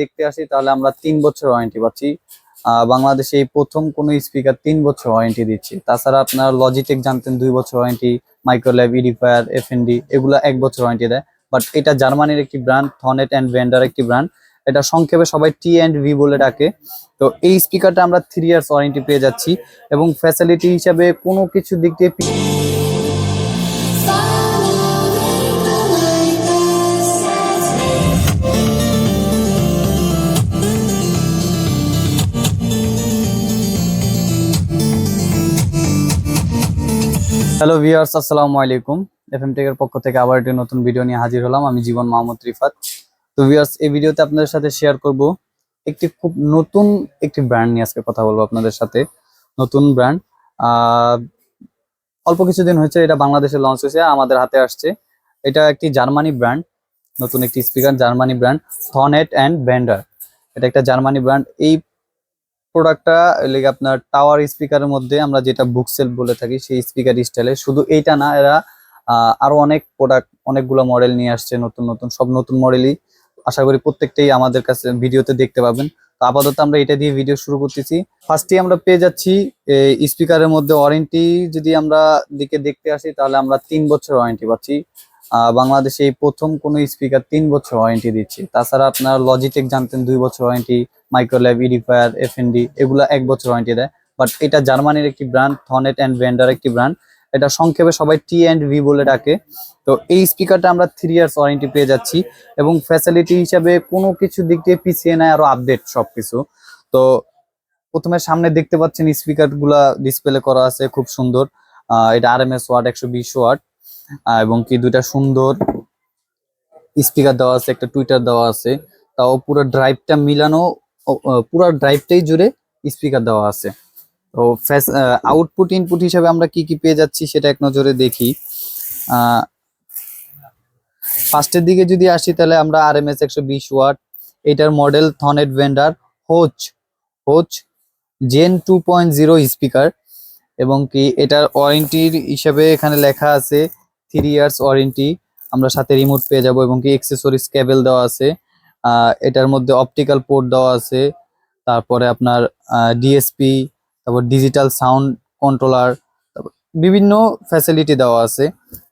দেখতে আসি, তাহলে আমরা তিন বছর ওয়ারেন্টি পাচ্ছি। বাংলাদেশে এই প্রথম কোনো স্পিকার তিন বছর ওয়ারেন্টি দিচ্ছি। তাছাড়া আপনারা লজিটেক জানতেন দুই বছর ওয়ারেন্টি মাইক্রোল্যাব ইডিফায়ার এফ এগুলো এক বছর ওয়ারেন্টি দেয়। বাট এটা জার্মানির একটি ব্র্যান্ড থনেট অ্যান্ড ভেন্ডার একটি ব্র্যান্ড এটা সংক্ষেপে সবাই টি অ্যান্ড ভি বলে ডাকে। তো এই স্পিকারটা আমরা থ্রি ইয়ার্স ওয়ারেন্টি পেয়ে যাচ্ছি। এবং ফ্যাসিলিটি হিসাবে কোনো কিছু দিক দিয়ে হ্যালো ভিউয়ার্স আসসালামু আলাইকুম। এফএম টেকের পক্ষ থেকে আবার একটি নতুন ভিডিও নিয়ে হাজির হলাম। আমি জীবন মাহমুদ রিফাত। তো ভিউয়ার্স এই ভিডিওতে আপনাদের সাথে শেয়ার করব একটি খুব নতুন একটি ব্র্যান্ড নিয়ে আজকে কথা বলব আপনাদের সাথে। নতুন ব্র্যান্ড অল্প কিছুদিন হয়েছে, এটা বাংলাদেশে লঞ্চ হয়েছে, আমাদের হাতে আসছে। এটা একটি জার্মানি ব্র্যান্ড নতুন একটি speaker Germany brand Thonet and Vander এটা একটা জার্মানি ব্র্যান্ড এই প্রোডাক্টটা লেগে আপনার টাওয়ার স্পিকারের মধ্যে আমরা যেটা বুকসেল বলে থাকি, সেই স্পিকার স্টাইলে শুধু এইটা না, এরা আরও অনেক প্রোডাক্ট অনেকগুলো মডেল নিয়ে আসছে, নতুন নতুন, সব নতুন মডেলই আশা করি প্রত্যেকটাই আমাদের কাছে ভিডিওতে দেখতে পাবেন। তো আপাতত আমরা এটা দিয়ে ভিডিও শুরু করতেছি। ফার্স্টে আমরা পেয়ে যাচ্ছি স্পিকারের মধ্যে ওয়ারেন্টি যদি আমরা দিকে দেখতে আসি, তাহলে আমরা তিন বছর ওয়ারেন্টি পাচ্ছি। বাংলাদেশে প্রথম কোনো স্পিকার তিন বছর ওয়ারেন্টি দিচ্ছে। তাছাড়া আপনার লজিটেক জানতেন দুই বছর ওয়ারেন্টি মাইক্রোল্যাব ইডিফায়ার এফ এগুলো এক বছর ওয়ারেন্টি দেয়। বাট এটা জার্মানির একটি ব্র্যান্ড থনেট অ্যান্ড ভেন্ডার একটি ব্র্যান্ড এটা সংক্ষেপে সবাই টি অ্যান্ড ভি বলে ডাকে। তো এই স্পিকারটা আমরা থ্রি ইয়ার্স ওয়ারেন্টি পেয়ে যাচ্ছি এবং ফ্যাসিলিটি হিসাবে কোনো কিছু দিক দিয়ে পিছিয়ে নেয় আরও আপডেট সবকিছু। তো প্রথমে সামনে দেখতে পাচ্ছেন স্পিকারগুলা ডিসপ্লে করা আছে, খুব সুন্দর। এটা আর এম এস ওয়াট একশো বিশ ওয়াট এবং কি দুইটা সুন্দর স্পিকার দেওয়া আছে, একটা টুইটার দেওয়া আছে। তাও পুরো ড্রাইভটা মিলানো পুরো ড্রাইভটাই জুড়ে স্পিকার দেওয়া আছে। তো আউটপুট ইনপুট হিসাবে আমরা কি কি পেয়ে যাচ্ছি সেটা এক নজরে দেখি। ফার্স্টের দিকে যদি আসি তাহলে আমরা আর এম এস একশো বিশ ওয়াট, এটার model Thonet Vander Hoch Hoch gen two point zero speaker এবং কি এটার ওয়ারেন্টির হিসাবে এখানে লেখা আছে থ্রি ইয়ার্স ওয়ারেন্টি আমরা সাথে রিমোট পেয়ে যাব এবং কি এক্সেসরিজ কেবল দেওয়া আছে। এটার মধ্যে অপটিক্যাল পোর্ট দেওয়া আছে। তারপরে আপনার ডিএসপি তারপর ডিজিটাল সাউন্ড কন্ট্রোলার বিভিন্ন ফ্যাসিলিটি দেওয়া আছে।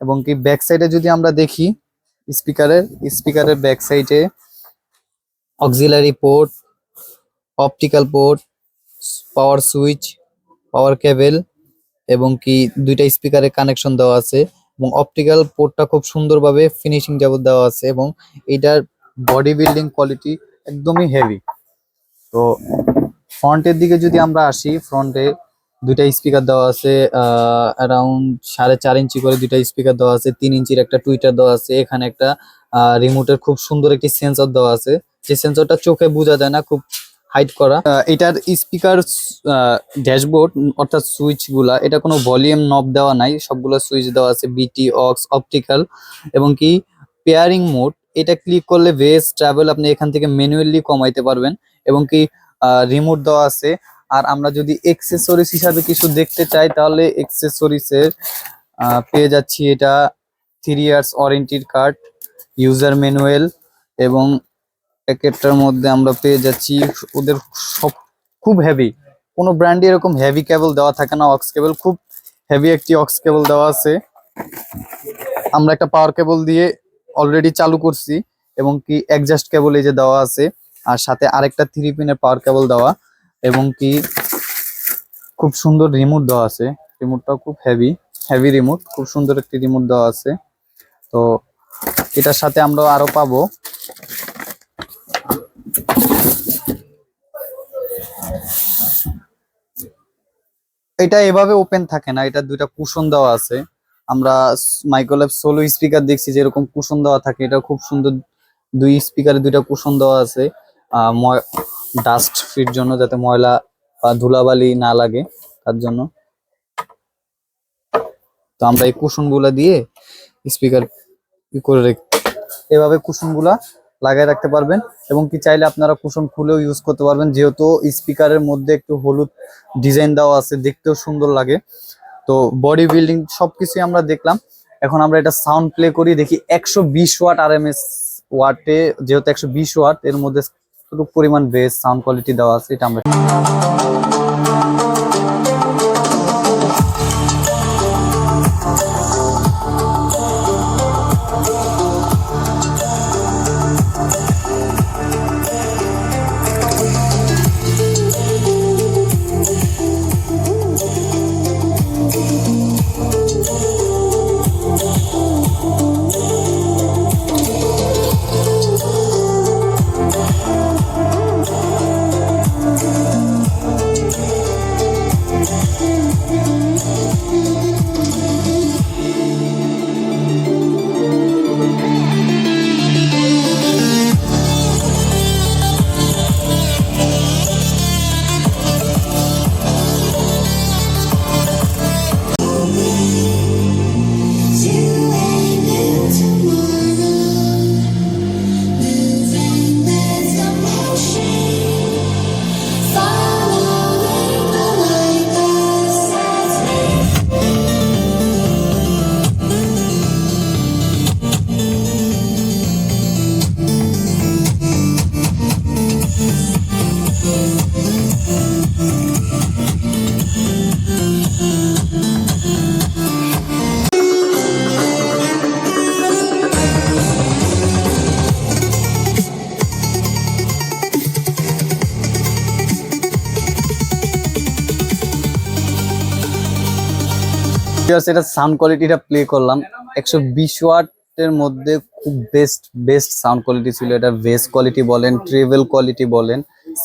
এবং কি ব্যাক সাইডে যদি আমরা দেখি স্পিকারের স্পিকারের ব্যাক সাইডে auxiliary port optical port power switch power cable এবং কি দুইটা স্পিকারের কানেকশন দেওয়া আছে। এবং অপটিক্যাল পোর্টটা খুব সুন্দরভাবে ফিনিশিং যাবত দেওয়া আছে এবং এটার বডি বিল্ডিং কোয়ালিটি একদমই হেভি তো ফ্রন্টের দিকে যদি আমরা আসি ফ্রন্টে দুইটা স্পিকার দেওয়া আছে অ্যারাউন্ড সাড়ে চার ইঞ্চি করে দুইটা স্পিকার দেওয়া আছে, তিন ইঞ্চির একটা টুইটার দেওয়া আছে, এখানে একটা রিমোটের খুব সুন্দর একটি সেন্সর দেওয়া আছে। যে সেন্সরটা চোখে বোঝা যায় না, খুব হাইট করা। এটার স্পিকার ড্যাশবোর্ড অর্থাৎ সুইচগুলা এটা কোনো ভলিউম নব দেওয়া নাই। সবগুলো সুইচ দেওয়া আছে বিটি অক্স অপটিক্যাল এবং কি পেয়ারিং মোড এটা ক্লিক করলে ভেস ট্রাভেল আপনি এখান থেকে ম্যানুয়ালি কমাইতে পারবেন এবং কি রিমোট দেওয়া আছে। আর আমরা যদি এক্সেসরিজ হিসাবে কিছু দেখতে চাই, তাহলে এক্সেসরিজের পেয়ে যাচ্ছি এটা থ্রি ইয়ার্স ওয়ারেন্টির কার্ড ইউজার ম্যানুয়াল এবং প্যাকেটটার মধ্যে আমরা পেয়ে যাচ্ছি, ওদের সব খুব হেভি কোনো ব্র্যান্ডে এরকম হেভি কেবল দেওয়া থাকে না অক্স কেবল খুব হেভি একটি অক্স কেবল দেওয়া আছে। আমরা একটা পাওয়ার কেবল দিয়ে অলরেডি চালু করছি এবং কি অ্যাডজাস্ট কেবল এই যে দেওয়া আছে, আর সাথে আরেকটা থ্রি পিনের পাওয়ার কেবল দেওয়া, এবং কি খুব সুন্দর রিমোট দেওয়া আছে। রিমোটটাও খুব হেভি হেভি রিমোট খুব সুন্দর একটি রিমোট দেওয়া আছে। তো এটার সাথে আমরা আরও পাবো। এটা এভাবে ওপেন থাকে না, এটা দুইটা কুশন দেওয়া আছে। আমরা মাইক্রোল্যাব সোলো স্পিকার দেখছি যেরকম কুশন দেওয়া থাকে, এটা খুব সুন্দর দুই স্পিকারে দুইটা কুশন দেওয়া আছে। ডাস্ট ফির জন্য যাতে ময়লা বা ধুলাবালি না লাগে, তার জন্য। তো আমরা এই কুশনগুলা দিয়ে স্পিকার করে রেখ এভাবে কুশনগুলা লাগাই রাখতে পারবেন এবং কি চাইলে আপনারা কুশন খুলেও ইউজ করতে পারবেন। যেহেতু স্পিকারের মধ্যে একটু হলুদ ডিজাইন দেওয়া আছে, দেখতেও সুন্দর লাগে। তো বডি বিল্ডিং সবকিছুই আমরা দেখলাম। এখন আমরা এটা সাউন্ড প্লে করি, দেখি একশো বিশ ওয়াট আর এম এস ওয়াটে, যেহেতু একশো বিশ ওয়াট, এর মধ্যে পরিমাণ বেস সাউন্ড কোয়ালিটি দেওয়া আছে, এটা আমরা এটা সাউন্ড কোয়ালিটিটা প্লে করলাম। একশো বিশ ওয়াটের মধ্যে খুব বেস্ট বেস্ট সাউন্ড কোয়ালিটি ছিল এটা। বেস কোয়ালিটি বলেন ট্রেভেল কোয়ালিটি বলেন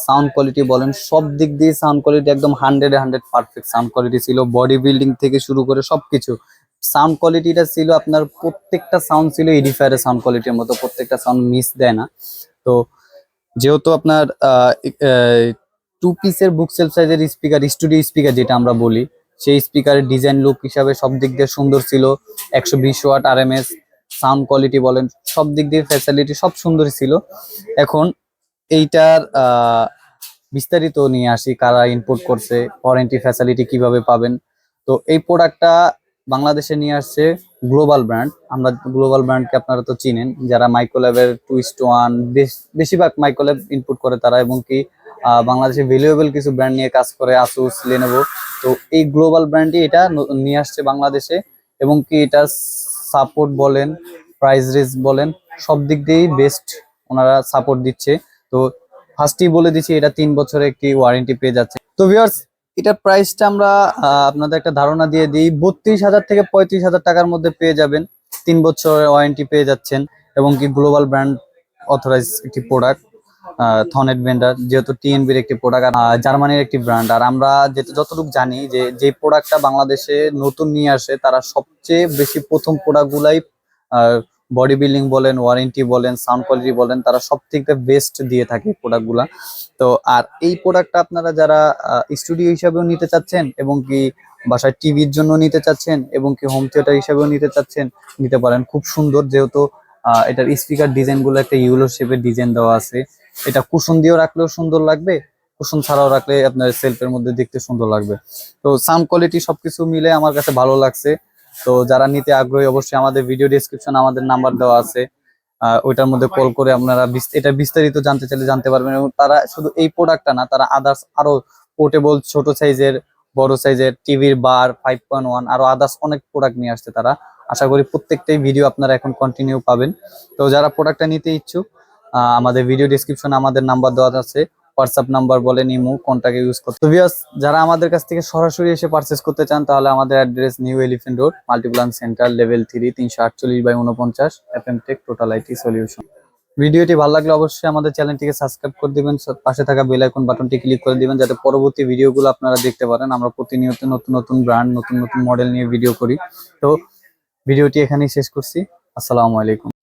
সাউন্ড কোয়ালিটি বলেন, সব দিক দিয়ে সাউন্ড কোয়ালিটি একদম hundred hundred perfect sound quality ছিল। বডি বিল্ডিং থেকে শুরু করে সবকিছু। সাউন্ড কোয়ালিটিটা ছিল আপনার প্রত্যেকটা সাউন্ড ছিল এডিফায়ারের সাউন্ড কোয়ালিটির মতো, প্রত্যেকটা সাউন্ড মিস দেয় না। তো যেহেতু আপনার টু পিসের বুক সেলফ সাইজের স্পিকার স্টুডিও স্পিকার যেটা আমরা বলি সেই স্পিকারের ডিজাইন লুক হিসাবে সব দিক দিয়ে সুন্দর ছিল। একশো বিশ ওয়াট আর সাউন্ড কোয়ালিটি বলেন, সব দিক দিয়ে ফ্যাসিলিটি সব সুন্দরই ছিল। এখন এইটার বিস্তারিত নিয়ে আসি, কারা ইনপুট করছে ওয়ারেন্টি ফ্যাসিলিটি কীভাবে পাবেন। তো এই প্রোডাক্টটা বাংলাদেশে নিয়ে আসছে গ্লোবাল ব্র্যান্ড আমরা গ্লোবাল ব্র্যান্ডকে আপনারা তো চিনেন, যারা মাইক্রোল্যাবের টুইস্ট ওয়ান বেশিরভাগ মাইক্রোল্যাব ইনপুট করে তারা, এবং কি বাংলাদেশে ভ্যালুয়েবল কিছু ব্র্যান্ড নিয়ে কাজ করে আসুস লেনোভো তো এই গ্লোবাল ব্র্যান্ডই এটা নিয়ে আসছে বাংলাদেশে এবং কি এটা সাপোর্ট বলেন প্রাইস রেস বলেন, সব দিক দিয়েই বেস্ট ওনারা সাপোর্ট দিচ্ছে। তো ফার্স্টই বলে দিচ্ছি, এটা তিন বছরের একটি ওয়ারেন্টি পেয়ে যাচ্ছে। তো ভিউয়ার্স এটার প্রাইসটা আমরা আপনাদের একটা ধারণা দিয়ে দিই, বত্রিশ হাজার থেকে পঁয়ত্রিশ হাজার টাকার মধ্যে পেয়ে যাবেন, তিন বছরের ওয়ারেন্টি পেয়ে যাচ্ছেন এবং কি গ্লোবাল ব্র্যান্ড অথরাইজ একটি প্রোডাক্ট থনেট ভেন্ডার যেহেতু টিএনবির একটি প্রোডাক্ট আর জার্মানির একটি ব্র্যান্ড আর আমরা যেটা যতটুকু জানি যে যে প্রোডাক্টটা বাংলাদেশে নতুন নিয়ে আসে, তারা সবচেয়ে বেশি প্রথম প্রোডাক্টগুলাই বডি বিল্ডিং বলেন ওয়ারেন্টি বলেন সাউন্ড কোয়ালিটি বলেন, তারা সব থেকে বেস্ট দিয়ে থাকে প্রোডাক্টগুলা তো, আর এই প্রোডাক্টটা আপনারা যারা স্টুডিও হিসাবেও নিতে চাচ্ছেন এবং কি বাসায় টিভির জন্য নিতে চাচ্ছেন এবং কি হোম থিয়েটার হিসাবেও নিতে চাচ্ছেন, নিতে পারেন। খুব সুন্দর যেহেতু এটার স্পিকার ডিজাইনগুলো একটা ইউলো শেপের ডিজাইন দেওয়া আছে। এটা কুশন দিয়েও রাখলেও সুন্দর লাগবে, কুশন ছাড়াও রাখলে আপনার সেলফের মধ্যে দেখতে সুন্দর লাগবে। তো সাউন্ড কোয়ালিটি সবকিছু মিলে আমার কাছে ভালো লাগছে। তো যারা নিতে আগ্রহী অবশ্যই আমাদের ভিডিও ডিসক্রিপশন আমাদের নাম্বার দেওয়া আছে। ওইটার মধ্যে কল করে আপনারা এটা বিস্তারিত জানতে চাইলে জানতে পারবেন এবং তারা শুধু এই প্রোডাক্টটা না, তারা আদার্স আরও পোর্টেবল ছোট সাইজের বড় সাইজের টিভির বার ফাইভ পয়েন্ট ওয়ান আরও আদার্স অনেক প্রোডাক্ট নিয়ে আসছে তারা। আশা করি প্রত্যেকটাই ভিডিও আপনারা এখন কন্টিনিউ পাবেন। তো যারা প্রোডাক্টটা নিতে ইচ্ছুক আমাদের ভিডিও ডিসক্রিপশনে আমাদের নাম্বার দেওয়া আছে। হোয়াটসঅ্যাপ নাম্বার বলেন, ইমো কোনটাকে ইউজ করতে। ভিউয়ার্স যারা আমাদের কাছ থেকে সরাসরি এসে পারচেস করতে চান, তাহলে আমাদের address new Elephant Road Multiplan Center level three তিনশো আটচল্লিশ বাই উনপঞ্চাশ টেক টোটাল আইটি সলিউশন ভিডিওটি ভালো লাগলে অবশ্যই আমাদের চ্যানেলটিকে সাবস্ক্রাইব করে দিবেন পাশে থাকা বেল আইকন বাটনটি ক্লিক করে দিবেন, যাতে পরবর্তী ভিডিওগুলো আপনারা দেখতে পারেন। আমরা প্রতিনিয়ত নতুন নতুন ব্র্যান্ড নতুন নতুন মডেল নিয়ে ভিডিও করি। তো ভিডিওটি এখানেই শেষ করছি। আসসালামু আলাইকুম।